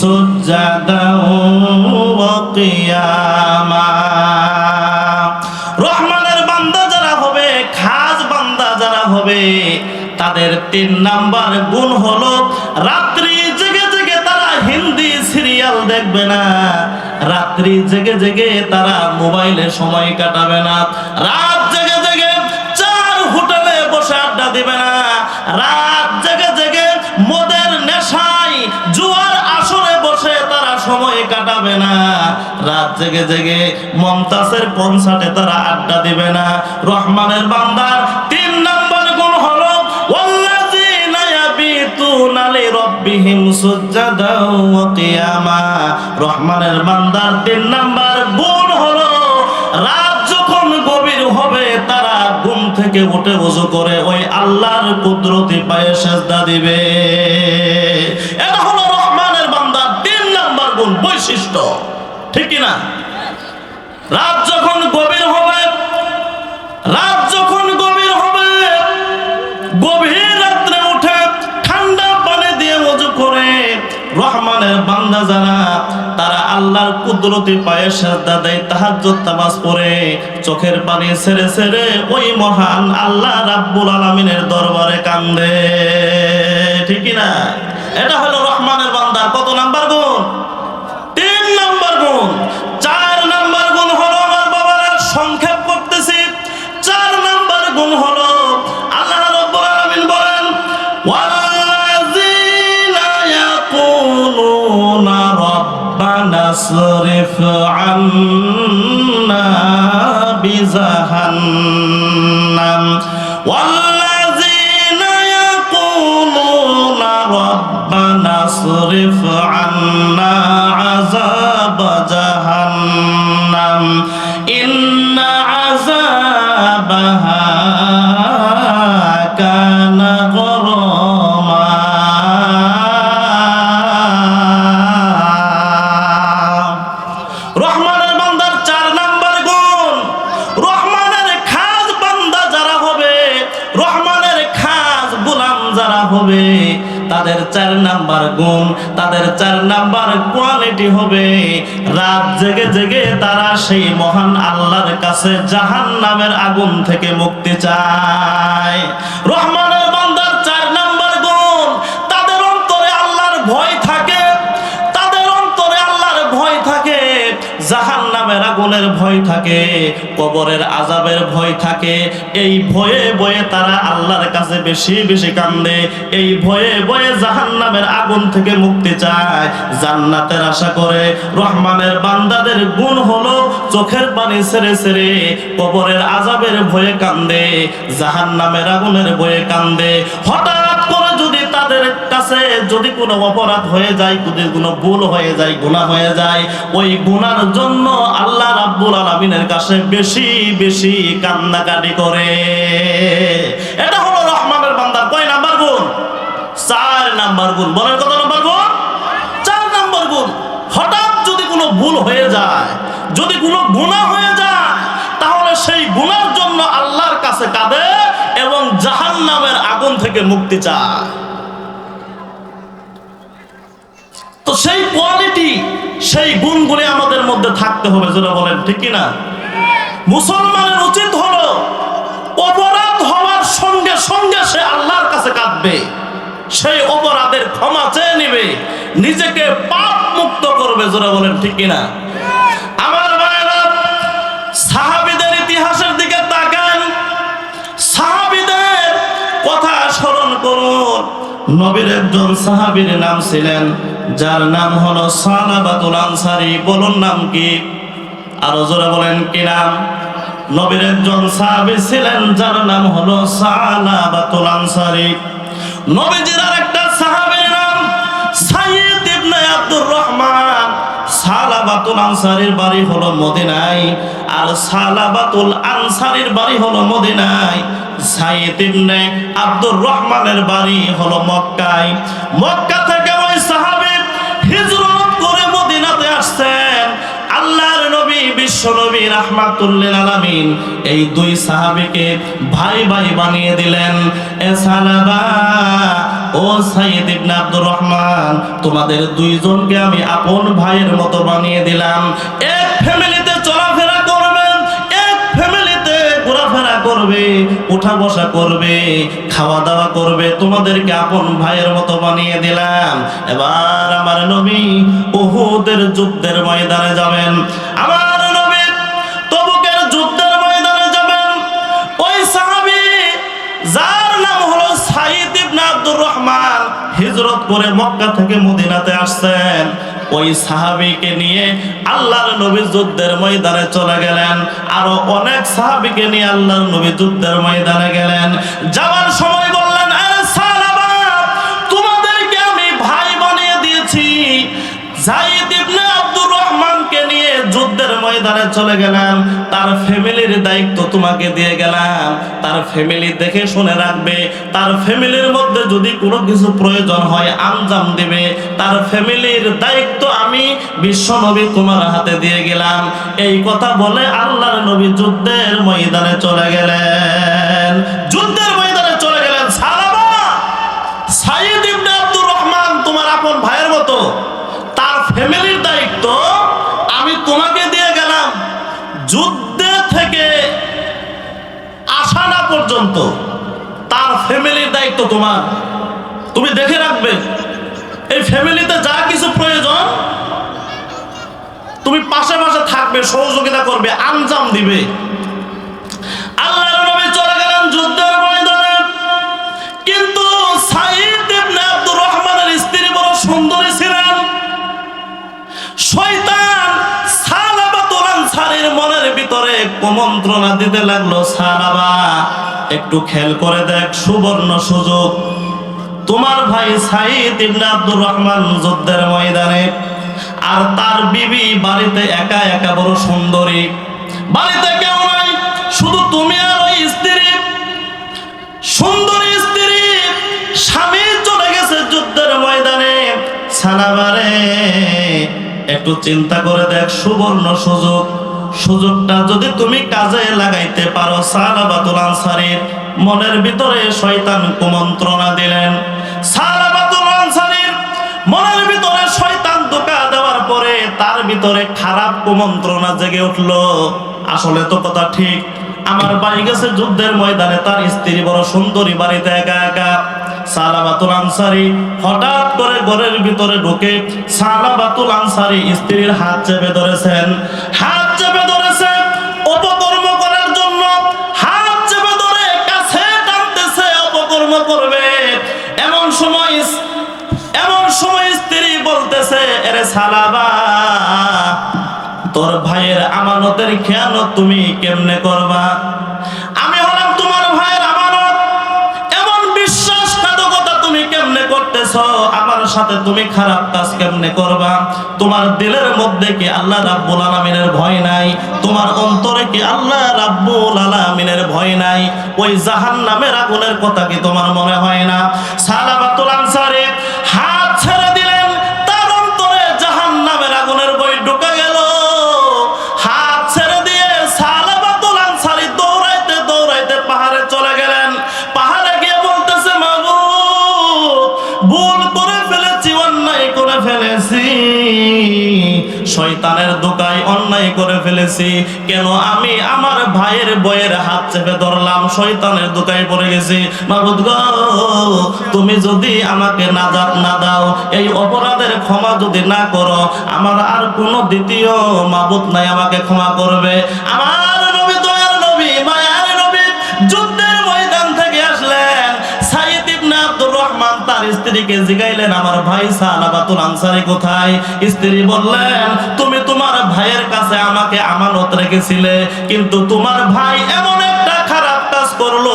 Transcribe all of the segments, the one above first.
سجدا وقياما রহমানের বান্দা যারা হবে খাস বান্দা যারা হবে তাদের তিন নাম্বার গুণ হলো রাত্রি জেগে জেগে তারা হিন্দি সিরিয়াল দেখবে না রাত্রি জেগে জেগে তারা মোবাইলে সময় কাটাবে না রাত সময় কাটাবে না। রাত জেগে জেগে মমতাজের কনসার্টে তারা আড্ডা দিবে না। রহমানের বান্দার তিন নম্বর গুণ হলো রহমানের বান্দার তিন নাম্বার গুণ হলো, রাত যখন গভীর হবে, তারা ঘুম থেকে উঠে উজু করে ওই আল্লাহর কুদরতি পায়ে সেজদা দিবে। এটা হলো বৈশিষ্ট্য। ঠিক না রাত যখন গভীর হবে, রাত যখন গভীর হবে, গভীর রাত্রে উঠে ঠান্ডা পানি দিয়ে ওযু করে রহমানের বান্দা যারা, তারা আল্লাহর কুদরতি পায়ে সাজদা দেয়, তাহাজ্জুদ নামাজ পড়ে, চোখের পানি ছেড়ে ছেড়ে ওই মহান আল্লাহ রাব্বুল আলামিনের দরবারে কান্দে। ঠিক না এটা واصرف عنا بجهنم والذين يقولون ربنا اصرف عنا চার নাম্বার গুণ, তাদের চার নাম্বার কোয়ালিটি হবে। রাত জেগে জেগে তারা সেই মহান আল্লাহর কাছে জাহান নামের আগুন থেকে মুক্তি চায়। আগুনের ভয় থাকে, কবরের আজাবের ভয় থাকে। এই ভয়ে ভয়ে তারা আল্লাহর কাছে বেশি বেশি কান্দে। এই ভয়ে ভয়ে জাহান নামের আগুন থেকে মুক্তি চায়, জান্নাতের আশা করে। রহমানের বান্দাদের গুণ হলো চোখের পানি ছেড়ে ছেড়ে কবরের আজাবের ভয়ে কান্দে, জাহান্নামের আগুনের ভয়ে কান্দে। হঠাৎ তাদের কাছে যদি কোনো অপরাধ হয়ে যায়, যদি কোনো ভুল হয়ে যায়, গুনাহ হয়ে যায়, ওই গুনার জন্য আল্লাহ রাব্বুল আলামিনের কাছে বেশি বেশি কান্নাকাটি করে। এটা হলো রহমানের বান্দার কয় নাম্বার গুণ? চার নাম্বার গুণ। বলেন কত নাম্বার গুণ? চার নাম্বার গুণ। হঠাৎ যদি কোনো ভুল হয়ে যায়, যদি কোনো গুনাহ হয়ে যায়, তাহলে সেই গুনার জন্য আল্লাহর কাছে কাঁদে এবং জাহান্নামের আগুন থেকে মুক্তি চায়। তো সেই কোয়ালিটি সেই গুণগুলি আমাদের মধ্যে থাকতে হবে যেটা বলেন, ঠিক কি না? মুসলমানের উচিত হলো অপরাধ হওয়ার সঙ্গে সঙ্গে সে আল্লাহর কাছে কাঁদবে। সেই অপরাধের ক্ষমা চেয়ে নেবে, নিজেকে পাপ মুক্ত করবে যেটা বলেন, ঠিক কি না? আমার ভাইয়েরা, সাহাবিদের ইতিহাসের দিকে তাকান। সাহাবিদের কথা স্মরণ করুন। নবীর একজন সাহাবীর নাম ছিলেন যার নাম হলো সালাবাতুল আনসারি, বলুন নাম কি? আরও জোরে বলেন, কি নাম? নবীর একজন সাহাবী ছিলেন, যার নাম হলো সালাবাতুল আনসারি। নবীজির আরেকটা সাহাবীর নাম সাইয়্যিদ ইবনে আব্দুর রহমান। সালাবাতুল আনসারির বাড়ি হলো মদিনায়, আর সালাবাতুল আনসারির বাড়ি হলো মদিনায়। সাইয়্যিদ ইবনে আব্দুর রহমানের বাড়ি হলো মক্কায়। মক্কা থেকে হিজরত করে মদিনাতে আসছেন। আল্লাহর নবী, বিশ্ব নবী রাহমাতুল্লিল আলামিন এই দুই সাহাবীকে ভাই ভাই বানিয়ে দিলেন। এ ও ইবনে আব্দুর রহমান, তোমাদের দুইজনকে আমি আপন ভাইয়ের মতো বানিয়ে দিলাম। এক ফ্যামিলিতে করবে, উঠা বসা করবে, খাওয়া দাওয়া করবে। তোমাদেরকে আপন ভাইয়ের মতো বানিয়ে দিলাম। এবার আমার নবী উহুদের যুদ্ধের ময়দানে যাবেন। হিজরত করে মক্কা থেকে মদিনাতে আসছেন। ওই সাহাবিকে নিয়ে আল্লাহর নবী যুদ্ধের ময়দানে চলে গেলেন। আরও অনেক সাহাবিকে নিয়ে আল্লাহর নবী যুদ্ধের ময়দানে গেলেন। যাওয়ার সময় বললেন তোমাদেরকে আমি ভাই বানিয়ে দিয়েছি। জাইদ ইবনে যুদ্ধের ময়দানে চলে গেলাম, তার ফ্যামিলির দায়িত্ব তোমাকে দিয়ে গেলাম। তার ফ্যামিলি দেখে শুনে রাখবে, তার ফ্যামিলির মধ্যে যদি কোনো কিছু প্রয়োজন হয়, আঞ্জাম দিবে। তার ফ্যামিলির দায়িত্ব আমি বিশ্ব নবী তোমার হাতে দিয়ে গেলাম। এই কথা বলে আল্লাহর নবী যুদ্ধের ময়দানে চলে গেলেন যুদ্ধের ময়দানে চলে গেলেন সালামা সাইদ ইবনে আব্দুর রহমান তোমার আপন ভাইয়ের মতো তার ফ্যামিলির দায়িত্ব আমি তোমাকে দিয়ে গেলাম যুদ্ধে থেকে আসা না পর্যন্ত তার ফ্যামিলির দায়িত্ব তোমার। তুমি দেখে রাখবে, এই ফ্যামিলিতে যা কিছু প্রয়োজন, তুমি পাশে পাশে থাকবে, সহযোগিতা করবে, আঞ্জাম দিবে। আল্লাহর ভিতরে কুমন্ত্রণা দিতে লাগল সারাবা একটু খেল করে দেখ, সুবর্ণ সুযোগ। তোমার ভাই সাইদ ইবনে আব্দুর রহমান যুদ্ধের ময়দানে, আর তার বিবি বাড়িতে একা একা বড় সুন্দরী। বাড়িতে কেউ নাই, শুধু তুমি আর ওই স্ত্রী। সুন্দরী স্ত্রী, স্বামী চলে গেছে যুদ্ধের ময়দানে। সালাবারে একটু চিন্তা করে দেখ, সুবর্ণ সুযোগ। সুযোগটা যদি তুমি কাজে লাগাইতে পারো, সালাবাতুল আনসারীর মনের ভিতরে শয়তান কুমন্ত্রণা দিলেন। সালাবাতুল আনসারীর মনের ভিতরে শয়তান ধোকা দেওয়ার পরে তার ভিতরে খারাপ কুমন্ত্রণা জেগে উঠল। আসলে তো কথা ঠিক, আমার বাড়ি গেছে যুদ্ধের ময়দানে, তার স্ত্রী বড় সুন্দরী, বাড়িতে একা একা। সালাবাতুল আনসারি হঠাৎ করে ঘরের ভিতরে ঢুকে সালাবাতুল আনসারি স্ত্রীর হাত চেপে ধরেছেন হাত সালাবা তোর ভাইয়ের আমানতের খেয়ানত তুমি কেমনে করবা? আমি হলাম তোমার ভাইয়ের আমানত। এমন বিশ্বাসঘাতকতা তুমি কেমনে করতেছ? আমার সাথে তুমি খারাপ কাজ কেমনে করবা? তোমার দিলের মধ্যে কি আল্লাহ রাব্বুল আলামিনের ভয় নাই? তোমার অন্তরে কি আল্লাহ রাব্বুল আলামিনের ভয় নাই? ওই জাহান্নামের আগুনের কথা কি তোমার মনে হয় না? সালাবাতুল ফেলেছি। শয়তানের দোকায় অন্যায় করে ফেলেছি। কেন আমি আমার ভাইয়ের বইয়ের হাত চেপে ধরলাম? শয়তানের দোকায় পড়ে গেছি। মাবুদ গো, তুমি যদি আমাকে নাজাত না দাও, এই অপরাধের ক্ষমা যদি না করো, আমার আর কোনো দ্বিতীয় মাবুদ নাই আমাকে ক্ষমা করবে। আমার স্ত্রীকে জিগাইলেন, আমার ভাই সালাবাতুল আনসারী কোথায়? স্ত্রী বললেন, তুমি তোমার ভাইয়ের কাছে আমাকে আমানত রেখেছিলে, কিন্তু তোমার ভাই এমন একটা খারাপ কাজ করল।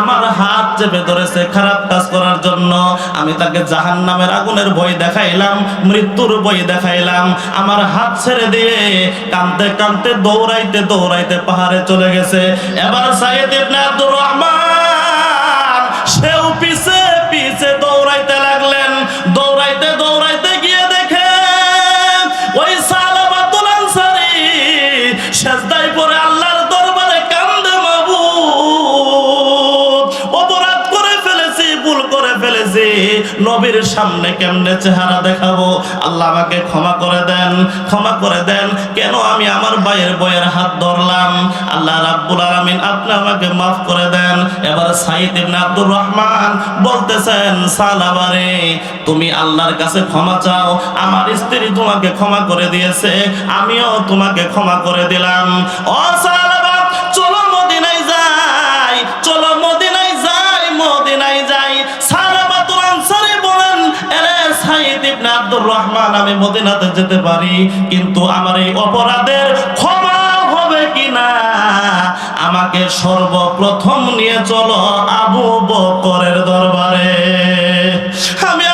আমার হাত চেপে ধরেছে খারাপ কাজ করার জন্য। আমি তাকে জাহান নামের আগুনের বই দেখাইলাম, মৃত্যুর বই দেখাইলাম। আমার হাত ছেড়ে দিয়ে কানতে কানতে দৌড়াইতে দৌড়াইতে পাহাড়ে চলে গেছে। এবার সাইদ ইবনে আব্দুর রহমান নবীর সামনে কেমনে চেহারা দেখাবো? আল্লাহ আমাকে ক্ষমা করে দেন, ক্ষমা করে দেন। কেন আমি আমার ভাইয়ের বইয়ের হাত ধরলাম? আল্লাহ রাব্বুল আলামিন আপনি আমাকে মাফ করে দেন। এবার সাইদ ইবনে আব্দুর রহমান বলতেছেন, সালাবারে, তুমি আল্লাহর কাছে ক্ষমা চাও। আমার স্ত্রী তোমাকে ক্ষমা করে দিয়েছে, আমিও তোমাকে ক্ষমা করে দিলাম। ও ইবনে আব্দুর রহমান, আমি মদিনাতে যেতে পারি, কিন্তু আমার এই অপরাধের ক্ষমা হবে কিনা আমাকে সর্বপ্রথম নিয়ে চলো আবু বকরের দরবারে। আমি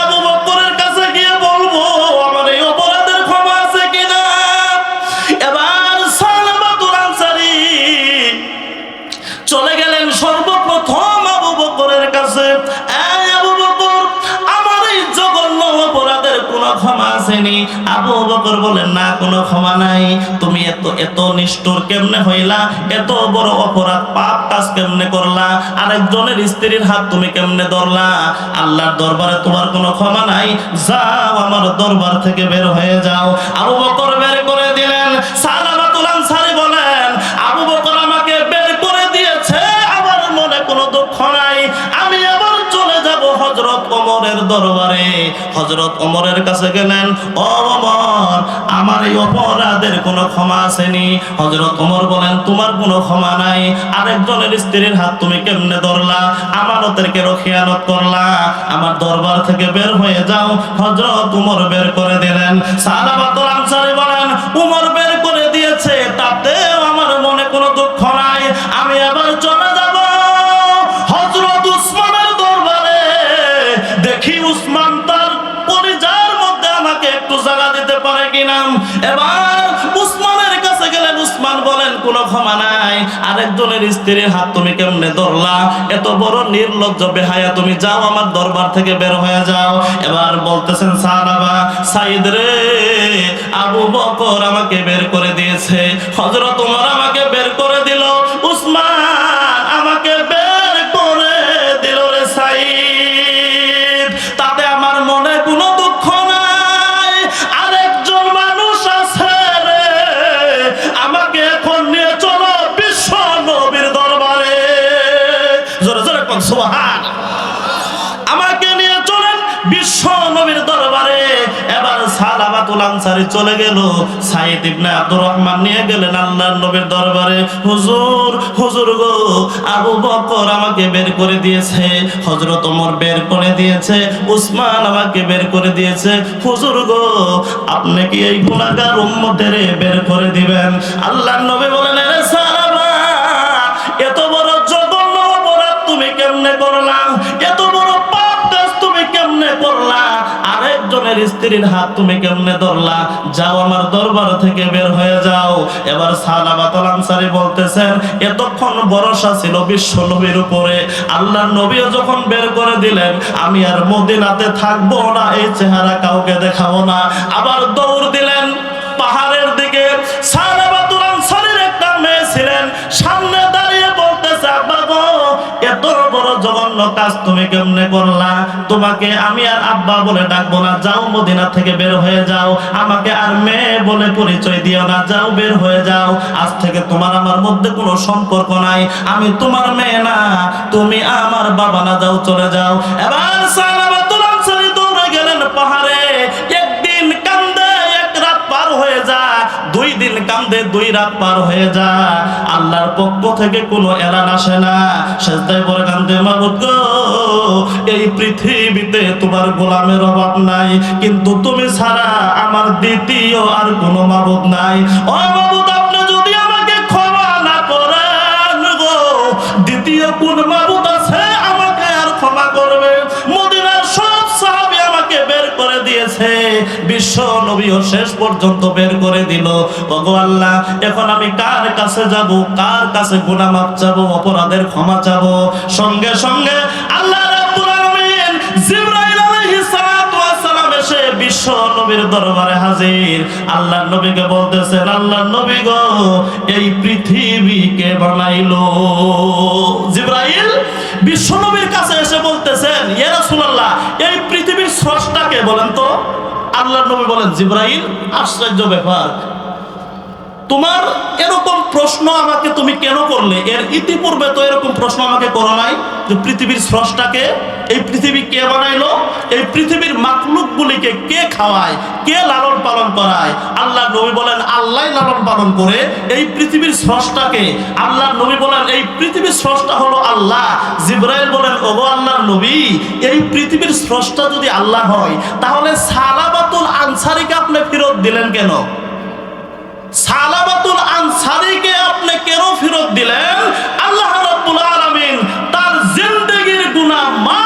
আবু বকর বলেন, না, কোনো ক্ষমা নাই। তুমি এত এত নিষ্ঠুর কেমনে হইলা? এত বড় অপরাধ পাপ কাজ কেমনে করলা? আরেকজনের স্ত্রীর হাত তুমি কেমনে ধরলা? আল্লাহর দরবারে তোমার কোনো ক্ষমা নাই। যাও আমার দরবার থেকে বের হয়ে যাও। আবু বকর বের দরবারে হজরত ওমরের কাছে গেলেন, ও ওমর, আমার এই অপরাধের কোনো ক্ষমা আসেনি। হজরত ওমর বলেন, তোমার কোনো ক্ষমা নাই। আরেকজনের স্ত্রীর হাত তুমি কেমনে ধরলা? আমানতের কেন খেয়ানত করলা। আমার দরবার থেকে বের হয়ে যাও। হজরত উমর বের করে দিলেন। সালাবাতুল আনসারী বলেন উমর বের নাই আরেকজনের স্ত্রীর হাত তুমি কেমনে ধরলা? এত বড় নির্লজ্জ বেহায়া, তুমি যাও আমার দরবার থেকে বের হয়ে যাও। এবার বলতেছেন সারাবা সাইদ রে, আবু বকর আমাকে বের করে দিয়েছে। হজরত তোমার আমাকে বের করে দিল। আনসারি চলে গেল। সাইদ ইবনে আব্দুর রহমান নিয়ে গেলেন আল্লাহর নবীর দরবারে। হুজুর হুজুর গো, আবু বকর আমাকে বের করে দিয়েছে। হযরত ওমর বের করে দিয়েছে। উসমান আমাকে বের করে দিয়েছে। হুজুর গো, আপনি কি এই গুনাহগার উম্মতের বের করে দিবেন? আল্লাহর নবী বলেন আরে সালামা, এত বড় জঘন্য অপরাধ তুমি কেমনে করলা? এত বড় পাপ কাজ তুমি কেমনে করলা? আরেকজনের স্ত্রীর হাত তুমি কেমনে ধরলা? যাও আমার দরবার থেকে বের হয়ে যাও। এবার সালাবাতুল আনসারী বলতেছেন, এতক্ষণ ভরসা ছিল বিশ্ব নবীর উপরে। আল্লাহর নবীও যখন বের করে দিলেন, আমি আর মদিনাতে থাকব না, এই চেহারা কাউকে দেখাবো না। আবার দৌড় দিলেন পাহাড়ের কাজ তুমি কেমনে করলা? তোমাকে আমি আর আব্বা বলে ডাকবো না। যাও মদিনা থেকে বের হয়ে যাও। আমাকে আর মেয়ে বলে পরিচয় দিও না। যাও বের হয়ে যাও। আজ থেকে তোমার আমার মধ্যে কোনো সম্পর্ক নাই। আমি তোমার মেয়ে না। তুমি আমার বাবা না। যাও চলে যাও। এবার দিন কান্দে, দুই রাত পার হয়ে আল্লাহর পক্ষ থেকে কোনো এলান আসে না। সেজদায় কান্দে এই পৃথিবীতে তোমার গোলামের অভাব নাই। কিন্তু তুমি ছাড়া আমার দ্বিতীয় আর কোনো মাবুদ নাই। আপনি যদি আমাকে ক্ষমা না করেন গো, দ্বিতীয় কোন মাবুদ দিয়েছে বিশ্ব নবীও শেষ পর্যন্ত বের করে দিল। ওগো আল্লাহ, এখন আমি কার কাছে যাব, কার কাছে গুনাহ মাপ চাবো, অপরাধের ক্ষমা চাবো? সঙ্গে সঙ্গে আল্লাহ রাব্বুল আলামিন জিবরাইল আলাইহিস সালাতু ওয়াস সালাম এসে বিশ্ব নবীর দরবারে হাজির। আল্লাহ নবীকে বলতেছেন আল্লাহ নবী গো, এই পৃথিবীকে বানাইলো? জিব্রাইল বিশ্ব নবীর কাছে এসে বলতেছেন, ইয়া রাসূলুল্লাহ স্রষ্টাকে বলেন তো আল্লাহ নবী বলেন, জিব্রাইল, আশ্চর্য ব্যাপার। তোমার এরকম প্রশ্ন আমাকে তুমি কেন করলে? এর ইতিপূর্বে তো এরকম প্রশ্ন আমাকে করো নাই যে পৃথিবীর স্রষ্টাকে এই পৃথিবী কে বানাইলো? এই পৃথিবীর মাকলুকগুলিকে কে খাওয়ায়? কে লালন পালন করায়? আল্লাহ নবী বলেন, আল্লাহ লালন পালন করে এই পৃথিবীর স্রষ্টাকে। আল্লাহ নবী বলেন, এই পৃথিবীর স্রষ্টা হলো আল্লাহ। জিব্রাইল বলেন, ওগো আল্লাহর নবী, এই পৃথিবীর স্রষ্টা যদি আল্লাহ হয়, তাহলে সালাবাতুল আনসারিকে আপনি ফেরত দিলেন কেন? সালাবাতুল আনসারীকে আপনি কেন ফেরত দিলেন? আল্লাহ রাব্বুল আলামিন তার জিন্দেগীর গুনাহ মাফ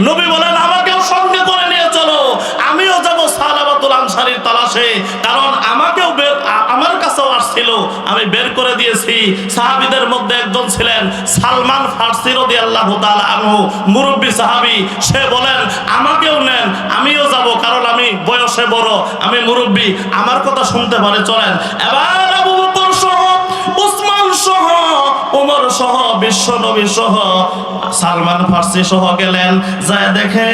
নবী বলেন, আমাকেও সঙ্গে করে নিয়ে চলো। আমিও যাব সালাবাতুল আনসারীর তালাশে। কারণ আমাকেও আমার কাছেও আসছিল। আমি বের করে দিয়েছি। সাহাবীদের মধ্যে একজন ছিলেন সালমান ফার্সি রাদিয়াল্লাহু তাআলা আনহু, মুরব্বী সাহাবি। সে বলেন, আমাকেও নেন, আমিও যাব, কারণ আমি বয়সে বড়, আমি মুরব্বী। আমার কথা শুনতে পারে, চলেন। এবার আবু ওমর সহ, বিশ্ব নবী সহ, সালমান ফার্সি সহ গেলেন। যায় দেখে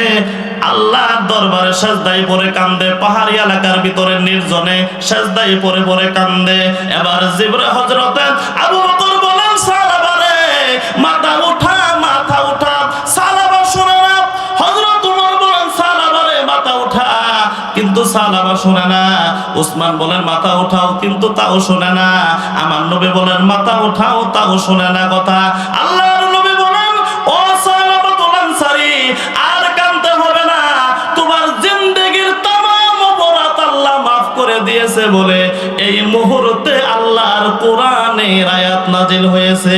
আল্লাহর দরবারে সেজদাই পরে কান্দে, পাহাড়ি এলাকার ভিতরে নির্জনে সেজদাই পরে পরে কান্দে। এবার জিবরে হজরতে আবু বকর বলেন, সালাবারে, মাথা উঠা মাথা উঠা, সালাবা শুনে না। হজরত উমর বলেন, সালাবারে, মাথা উঠা। কিন্তু সালাবা শুনে না। উসমান বলেন, মাথা উঠাও, কিন্তু তাও শোনে না। আমার নবী বলেন, মাথা উঠাও, তাও শোনে না কথা। আল্লাহর নবী বলেন, ও আর কানতে হবে না। তোমার জিন্দেগীর তামাম অপরাধ আল্লাহ মাফ করে দিয়েছে বলে এই মুহূর্তে আল্লাহর কোরআনের আয়াত নাজিল হয়েছে।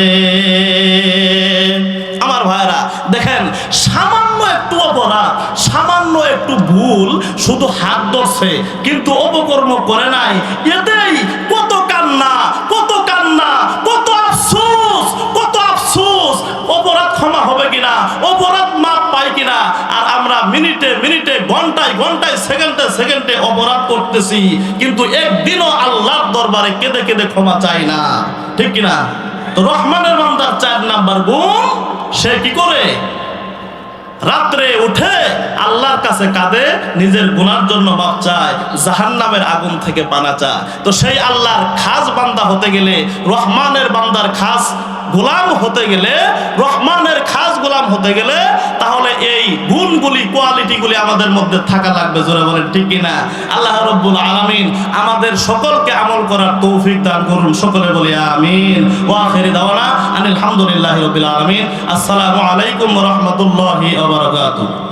আমার ভাইরা, দেখেন, সামান্য একটু অপরাধ, সামান্য একটু ভুল শুধু হাত ধরছে, কিন্তু অপকর্ম করে নাই। এতেই কত কান্না কত কান্না, কত আফসোস কত আফসোস। অপরাধ ক্ষমা হবে কিনা, অপরাধ মাপ পাই কিনা, আর আমরা মিনিটে মিনিটে, ঘন্টায় ঘন্টায়, সেকেন্ডে সেকেন্ডে অপরাধ করতেছি। কিন্তু একদিনও আল্লাহর দরবারে কেঁদে কেঁদে ক্ষমা চাই না। ঠিক কিনা? তো রহমানের বান্দার চার নাম্বার গুণ, সে কি করে? রাত্রে উঠে আল্লাহর কাছে কাঁদে, নিজের গুনার জন্য মাপ চায়, জাহান্নামের আগুন থেকে পানা চায়। তো সেই আল্লাহর খাস বান্দা হতে গেলে, রহমানের বান্দার খাস গোলাম হতে গেলে, রহমানের খাস গোলাম হতে গেলে, তাহলে এই গুণগুলি, কোয়ালিটিগুলি আমাদের মধ্যে থাকা লাগবে, জোরে বলেন, ঠিক কিনা? আল্লাহ রব্বুল আলামিন আমাদের সকলকে আমল করার তৌফিক দান করুন, সকলে বলি আমিন। ওয়া আখিরি দাওয়ানা আনিল হামদুলিল্লাহি রাব্বিল আলামিন। আসসালামু আলাইকুম ওয়া রাহমাতুল্লাহি ওয়া বারাকাতুহু।